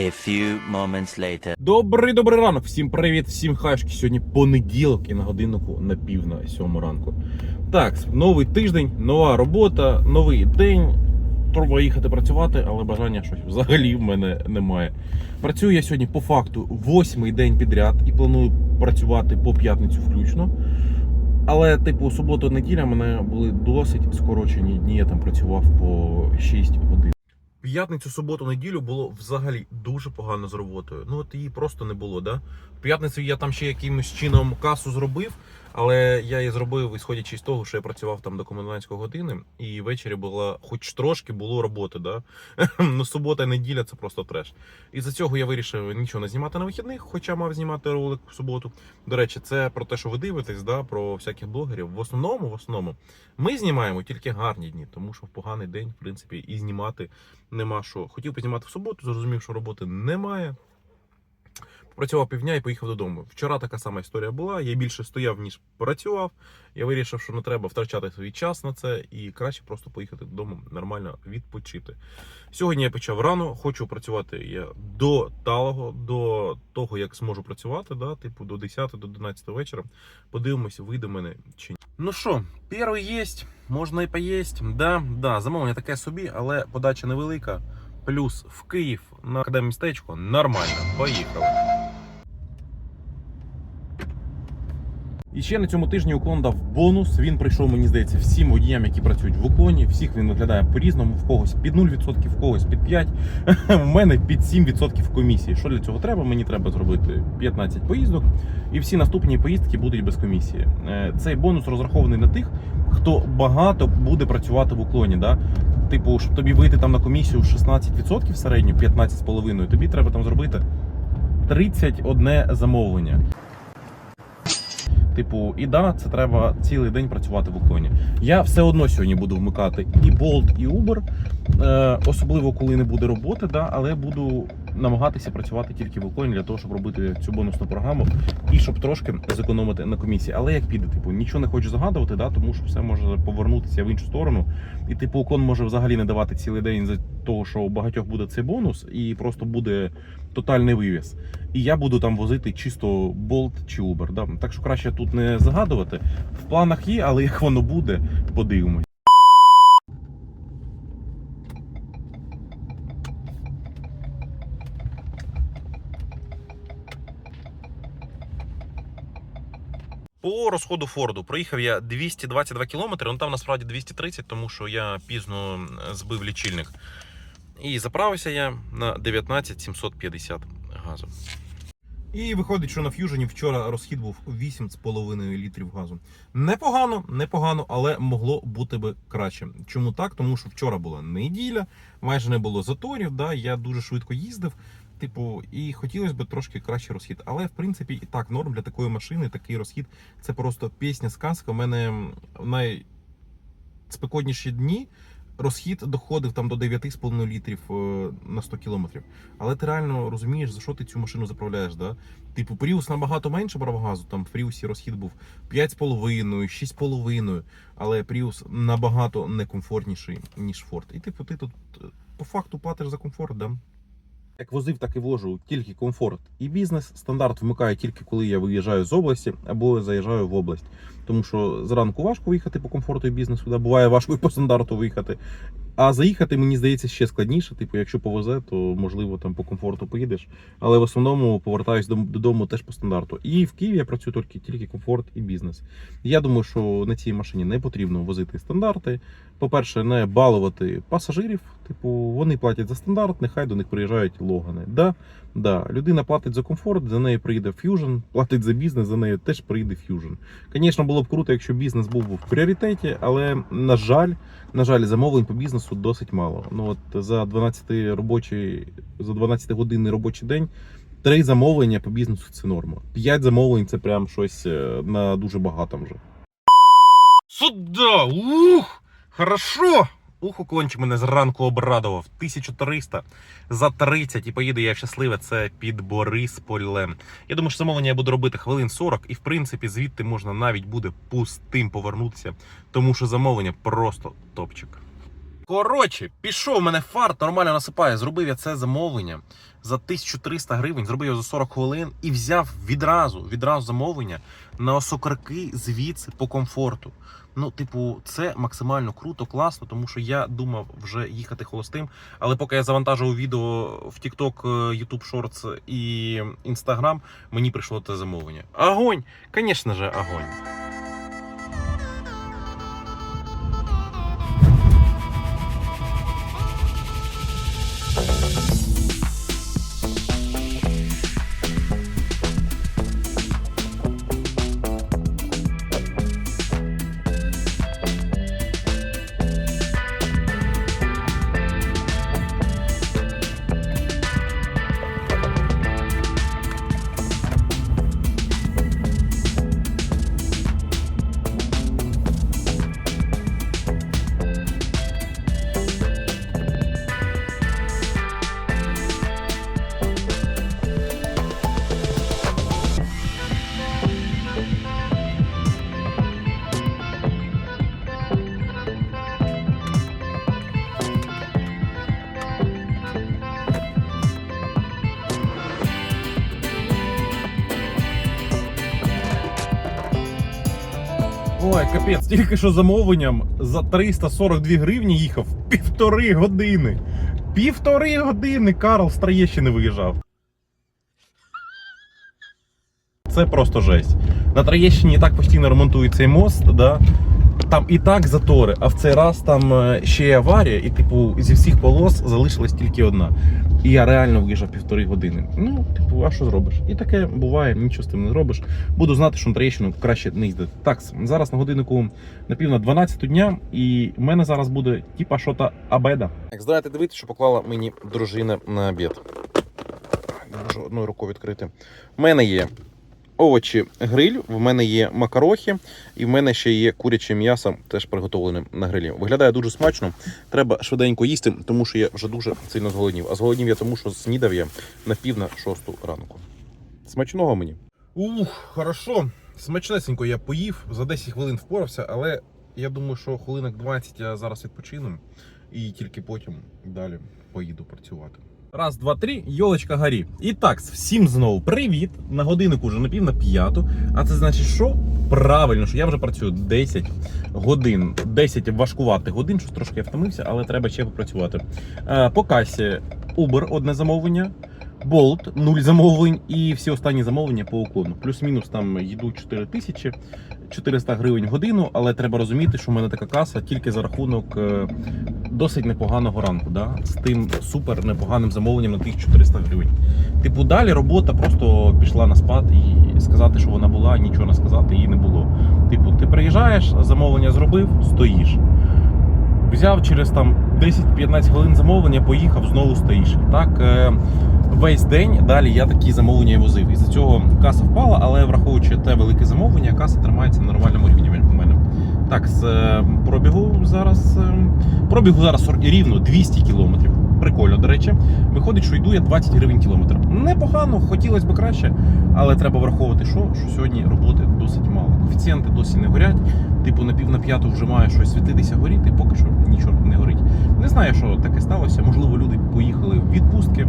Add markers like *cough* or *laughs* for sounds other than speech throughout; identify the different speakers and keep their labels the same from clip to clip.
Speaker 1: A few moments later.
Speaker 2: Добрий добрий ранок, всім привіт, всім хашки. Сьогодні понеділок і на годиннику на пів на сьому ранку. Так, новий тиждень, нова робота, новий день. Треба їхати працювати, але бажання щось взагалі в мене немає. Працюю я сьогодні по факту восьмий день підряд і планую працювати по п'ятницю включно. Але, типу, субота-неділя в мене були досить скорочені дні. Я там працював по 6 годин. П'ятницю, суботу, неділю було взагалі дуже погано з роботою. Ну от її просто не було, да? В п'ятницю я там ще якимось чином касу зробив, але я її зробив, ісходячи з того, що я працював там до комендантської години, і ввечері була, хоч трошки було роботи, да? *laughs* ну субота, неділя це просто треш. І за цього я вирішив нічого не знімати на вихідних, хоча мав знімати ролик в суботу. До речі, це про те, що ви дивитесь, да, про всяких блогерів. В основному, в основному, ми знімаємо тільки гарні дні, тому що в поганий день, в принципі, і знімати нема що. Хотів познімати в суботу, зрозумів, що роботи немає. Попрацював півдня і поїхав додому. Вчора така сама історія була. Я більше стояв, ніж працював. Я вирішив, що не треба втрачати свій час на це, і краще просто поїхати додому нормально відпочити. Сьогодні я почав рано, хочу працювати я до талого, до того, як зможу працювати, да, типу до 10 до 11 вечора. Подивимося, вийде мене чи ні. Ну що, перший є, можна і поїсть. Да, да, замовлення таке собі, але подача невелика. Плюс в Київ на таке містечко нормально. Поїхали. І ще на цьому тижні уклон дав бонус. Він прийшов, мені здається, всім водіям, які працюють в уклоні. Всіх він виглядає по-різному. В когось під 0%, в когось під 5%. *laughs* В мене під 7% комісії. Що для цього треба? Мені треба зробити 15 поїздок, і всі наступні поїздки будуть без комісії. Е, Цей бонус розрахований на тих, хто багато буде працювати в уклоні. Да? Типу, щоб тобі вийти там на комісію 16% в середню, 15,5%, тобі треба там зробити 31 замовлення. Типу, і да, це треба цілий день працювати в уклоні. Я все одно сьогодні буду вмикати і Bolt, і Uber, е, особливо коли не буде роботи, да, але буду намагатися працювати тільки в уклоні для того, щоб робити цю бонусну програму і щоб трошки зекономити на комісії. Але як піде, типу, нічого не хочу загадувати, да, тому що все може повернутися в іншу сторону. І типу, уклон може взагалі не давати цілий день за того, що у багатьох буде цей бонус, і просто буде тотальний вивіз. І я буду там возити чисто Bolt чи Uber. Да? Так що краще тут не загадувати. В планах є, але як воно буде, подивимось. По розходу Форду проїхав я 222 кілометри, ну там насправді 230, тому що я пізно е, збив лічильник. І заправився я на 19 750 газу. І виходить, що на ф'южені вчора розхід був 8,5 літрів газу. Непогано, непогано, але могло бути би краще. Чому так? Тому що вчора була неділя, майже не було заторів. Да? Я дуже швидко їздив. Типу, і хотілося б трошки краще розхід. Але в принципі і так норм для такої машини, такий розхід це просто пісня, сказка. У мене в найспекотніші дні розхід доходив там до 9,5 літрів е, на 100 кілометрів. Але ти реально розумієш, за що ти цю машину заправляєш. Да? Типу, Prius набагато менше брав газу, там в Prius розхід був 5,5, 6,5, але Prius набагато некомфортніший, ніж Ford. І типу, ти тут е, по факту платиш за комфорт, да? Як возив, так і вложу тільки комфорт і бізнес. Стандарт вмикаю тільки коли я виїжджаю з області або заїжджаю в область. Тому що зранку важко виїхати по комфорту і бізнесу, да, буває важко і по стандарту виїхати. А заїхати, мені здається, ще складніше. Типу, якщо повезе, то можливо там по комфорту поїдеш. Але в основному повертаюсь додому теж по стандарту. І в Києві я працюю тільки, тільки комфорт і бізнес. Я думаю, що на цій машині не потрібно возити стандарти. По-перше, не балувати пасажирів. Типу, вони платять за стандарт, нехай до них приїжджають логани. Да, да, людина платить за комфорт, за нею приїде Fusion, платить за бізнес, за нею теж приїде Fusion. Звісно, було б круто, якщо бізнес був в пріоритеті, але на жаль, на жаль, замовлень по бізнесу досить мало. Ну от за 12 робочий, за 12 годинний робочий день. Три замовлення по бізнесу це норма. П'ять замовлень це прям щось е, на дуже багато вже. Сюда! Ух! Хорошо! Ух, уклончик мене зранку обрадував. 1300 за 30 і поїду я щасливе. Це під Борисполем. Я думаю, що замовлення я буду робити хвилин 40, і в принципі звідти можна навіть буде пустим повернутися, тому що замовлення просто топчик. Коротше, пішов у мене фарт, нормально насипає. Зробив я це замовлення за 1300 гривень, зробив його за 40 хвилин і взяв відразу, відразу замовлення на осокорки звідси по комфорту. Ну, типу, це максимально круто, класно, тому що я думав вже їхати холостим. Але поки я завантажував відео в TikTok, е, YouTube Shorts і Instagram, мені прийшло те замовлення. Огонь! Звісно же, огонь. Ой, капець, тільки що замовленням за 342 гривні їхав півтори години. Півтори години Карл з Троєщини виїжджав. Це просто жесть. На Троєщині і так постійно ремонтують цей мост, да? там і так затори, а в цей раз там е, ще й аварія, і типу зі всіх полос залишилась тільки одна. І я реально виїжджав півтори години. Ну, типу, а що зробиш? І таке буває, нічого з тим не зробиш. Буду знати, що на Троєщину краще не їздити. Так, зараз на годиннику на пів на 12 дня, і в мене зараз буде типа що-то абеда. Як здаєте, дивитися, що поклала мені дружина на обід. Не можу одною рукою відкрити. У мене є овочі гриль, в мене є макарохи, і в мене ще є куряче м'ясо, теж приготовлене на грилі. Виглядає дуже смачно. Треба швиденько їсти, тому що я вже дуже сильно зголоднів. А зголоднів я тому, що снідав я на пів на шосту ранку. Смачного мені. Ух, хорошо. Смачнесенько я поїв, за 10 хвилин впорався, але я думаю, що хвилинок 20 я зараз відпочину і тільки потім далі поїду працювати. Раз, два, три, йолочка горі. І так, всім знову привіт. На годиннику вже на пів на п'яту. А це значить, що правильно, що я вже працюю 10 годин, 10 важкуватих годин, щось трошки я втомився, але треба ще попрацювати. Е, По касі Uber одне замовлення. Bolt, нуль замовлень і всі останні замовлення по уклону. Плюс-мінус там йдуть 4 тисячі 400 гривень в годину, але треба розуміти, що в мене така каса тільки за рахунок е, досить непоганого ранку, да? з тим супер непоганим замовленням на тих 400 гривень. Типу, далі робота просто пішла на спад і сказати, що вона була, нічого не сказати її не було. Типу, ти приїжджаєш, замовлення зробив, стоїш. Взяв через там 10-15 хвилин замовлення, поїхав, знову стоїш. Так е, весь день далі я такі замовлення і возив. І за цього каса впала, але враховуючи те велике замовлення, каса тримається на нормальному рівні у мене. Так, з е, пробігу зараз. е, Пробігу зараз рівно 200 кілометрів. Прикольно, до речі. Виходить, що йду я 20 гривень кілометр. Непогано, хотілося б краще, але треба враховувати, що, що сьогодні роботи досить мало. Коефіцієнти досі не горять. Типу на пів на п'яту вже має щось світитися горіти, поки що нічого не горить. Не знаю, що таке сталося. Можливо, люди поїхали в відпустки.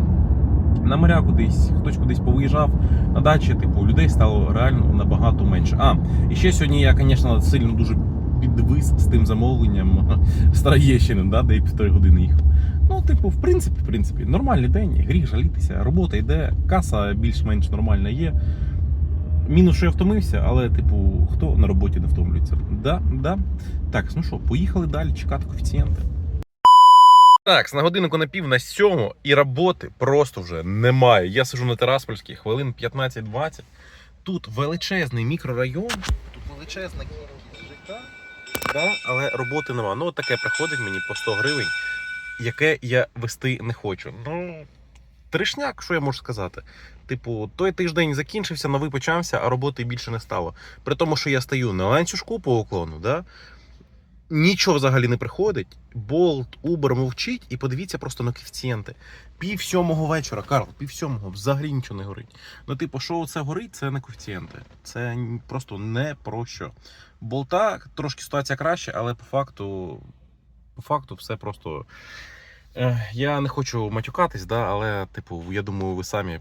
Speaker 2: На моря кудись, хтось кудись повиїжджав на дачі, типу, людей стало реально набагато менше. А, і ще сьогодні я, звісно, сильно дуже підвис з тим замовленням *laughs* з Троєщини, да, де я півтори години їхав. Ну, типу, в принципі, в принципі, нормальний день, гріх жалітися, робота йде, каса більш-менш нормальна є. Мінус, що я втомився, але, типу, хто на роботі не втомлюється? Да, да. Так, ну що, поїхали далі чекати коефіцієнти. Так, на годиннику на пів на сьому і роботи просто вже немає. Я сижу на Тераспольській хвилин 15-20. Тут величезний мікрорайон, тут величезна кількість життя, да, але роботи нема. Ну, от таке приходить мені по 100 гривень, яке я вести не хочу. Ну, тришняк, що я можу сказати? Типу, той тиждень закінчився, новий почався, а роботи більше не стало. При тому, що я стою на ланцюжку по уклону, да? нічого взагалі не приходить. Болт, Uber мовчить, і подивіться просто на коефіцієнти. Пів сьомого вечора, Карл, пів сьомого, взагалі нічого не горить. Ну, типу, що це горить, це не коефіцієнти. Це просто не про що. Болта трошки ситуація краще, але по факту по факту все просто. Е, Я не хочу матюкатись, да, але, типу, я думаю, ви самі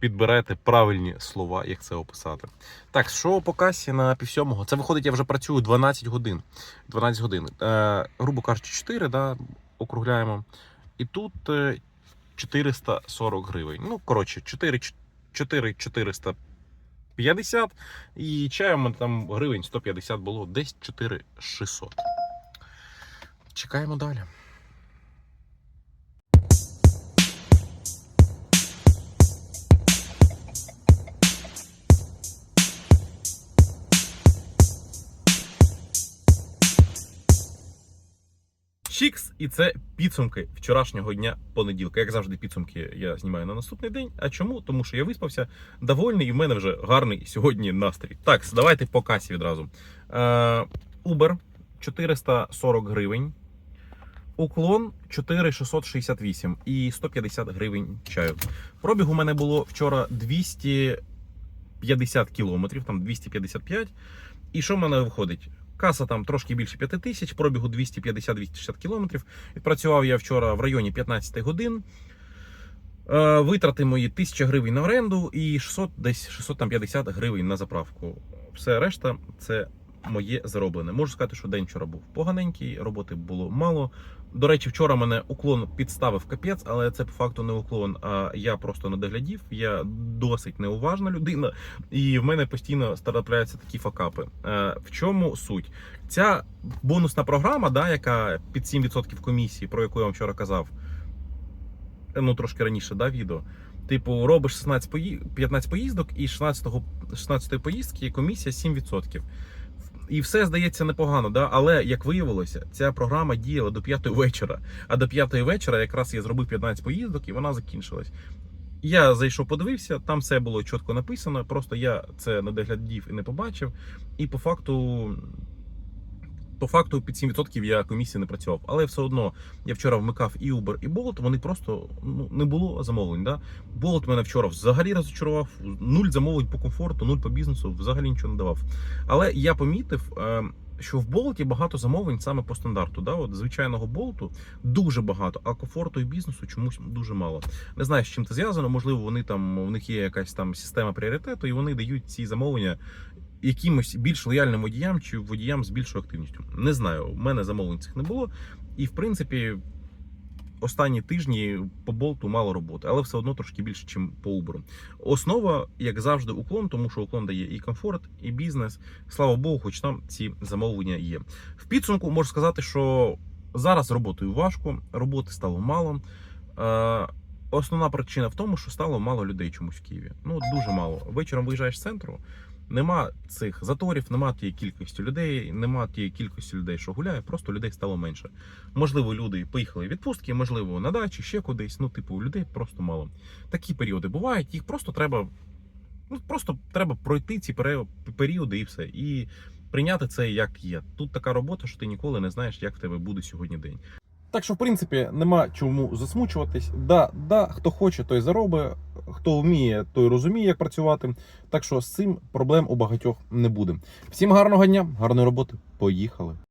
Speaker 2: підберете правильні слова, як це описати. Так, що по касі на півсьомого? Це виходить, я вже працюю 12 годин. 12 годин. Е, грубо кажучи, 4, да, округляємо. І тут е, 440 гривень. Ну, коротше, 4, 4 450 і чаєм там гривень 150 було, десь 4 600. Чекаємо далі. Чікс, і це підсумки вчорашнього дня понеділка. Як завжди, підсумки я знімаю на наступний день. А чому? Тому що я виспався довольний, і в мене вже гарний сьогодні настрій. Так, давайте по касі відразу. Е, Uber 440 гривень. Уклон 4668 і 150 гривень чаю. Пробіг у мене було вчора 250 кілометрів, там 255. І що в мене виходить? Каса там трошки більше 5 тисяч, пробігу 250-260 кілометрів. Відпрацював я вчора в районі 15 годин. Е, Витрати мої 1000 гривень на оренду і 600, десь 650 гривень на заправку. Все решта це моє зароблене. Можу сказати, що день вчора був поганенький, роботи було мало. До речі, вчора мене уклон підставив капець, але це по факту не уклон. А я просто не доглядів. Я досить неуважна людина, і в мене постійно трапляються такі факапи. Е, В чому суть? Ця бонусна програма, да, яка під 7% комісії, про яку я вам вчора казав, ну трошки раніше, да, відео. Типу, робиш 16 пої... 15 поїздок, і 16-го 16-ї поїздки комісія 7%. І все здається непогано, да? але як виявилося, ця програма діяла до 5 вечора. А до 5 вечора якраз я зробив 15 поїздок і вона закінчилась. Я зайшов, подивився, там все було чітко написано. Просто я це не доглядів і не побачив. І по факту, по факту під 7% я комісії не працював. Але все одно я вчора вмикав і Uber, і Bolt, Вони просто ну, не було замовлень. Да? Bolt мене вчора взагалі розчарував. Нуль замовлень по комфорту, нуль по бізнесу, взагалі нічого не давав. Але я помітив. е, Що в болті багато замовлень саме по стандарту, да, от звичайного болту дуже багато, а комфорту і бізнесу чомусь дуже мало. Не знаю, з чим це зв'язано. Можливо, вони там у них є якась там система пріоритету, і вони дають ці замовлення якимось більш лояльним водіям чи водіям з більшою активністю. Не знаю, у мене замовлень цих не було. І в принципі, останні тижні по болту мало роботи, але все одно трошки більше, ніж по Uber. Основа, як завжди, уклон, тому що уклон дає і комфорт, і бізнес. Слава Богу, хоч там ці замовлення є. В підсумку можу сказати, що зараз роботою важко, роботи стало мало. Е, Основна причина в тому, що стало мало людей чомусь в Києві. Ну дуже мало. Вечором виїжджаєш з центру. Нема цих заторів, нема тієї кількості людей, нема тієї кількості людей, що гуляє, просто людей стало менше. Можливо, люди поїхали в відпустки, можливо, на дачі, ще кудись. Ну, типу, людей просто мало. Такі періоди бувають, їх просто треба. Ну, просто треба пройти ці періоди і все. І прийняти це як є. Тут така робота, що ти ніколи не знаєш, як в тебе буде сьогодні день. Так що, в принципі, нема чому засмучуватись. Да, да, хто хоче, той заробить, хто вміє, той розуміє, як працювати. Так що з цим проблем у багатьох не буде. Всім гарного дня, гарної роботи. Поїхали!